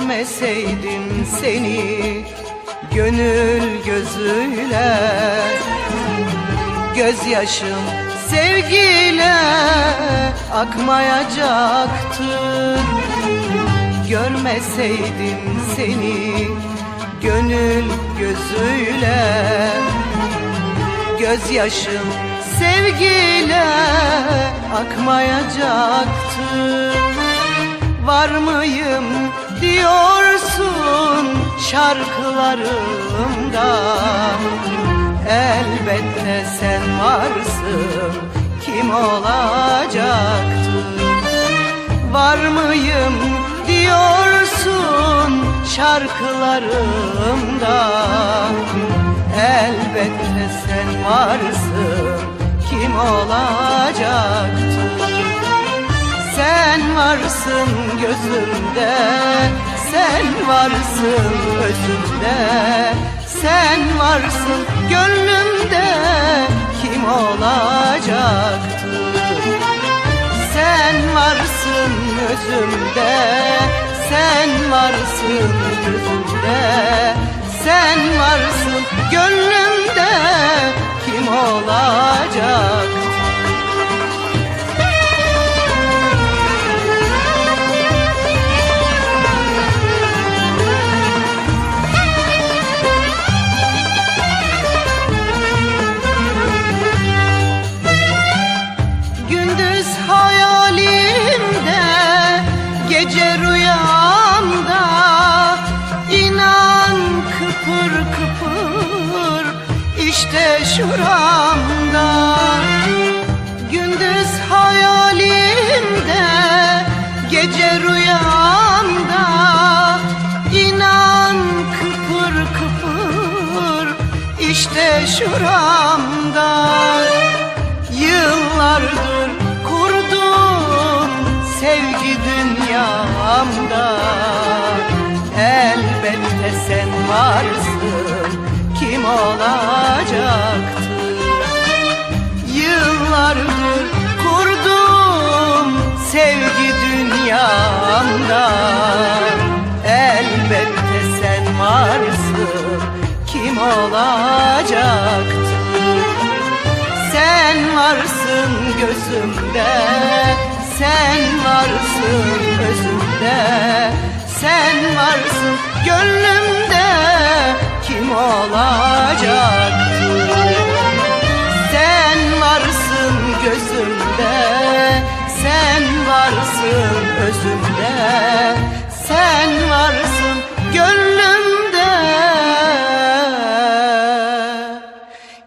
Görmeseydim seni gönül gözüyle. Gözyaşım sevgiyle akmayacaktı. Görmeseydim seni gönül gözüyle. Gözyaşım sevgiyle akmayacaktı. Var mıyım diyorsun şarkılarımda. Elbette sen varsın kim olacaktı? Var mıyım diyorsun şarkılarımda? Elbette sen varsın kim olacaktı varsın gözümde Sen varsın özümde Sen varsın gönlümde Kim olacaktı? Sen varsın özümde Sen varsın gözümde Sen varsın gönlümde Kim olacaktı şuramda Gündüz hayalimde, gece rüyamda inan kıpır kıpır işte şuramda. Yıllardır kurdum sevgi dünyamda Elbette sen varsın kim olacaktı sevgi dünyamda Elbette sen varsın kim olacaktı? Sen varsın gözümde Sen varsın özümde Sen varsın gönlümde Kim olacaktı özümde Sen varsın gönlümde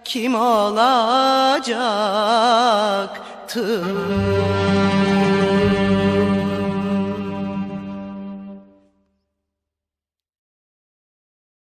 kim olacaktı?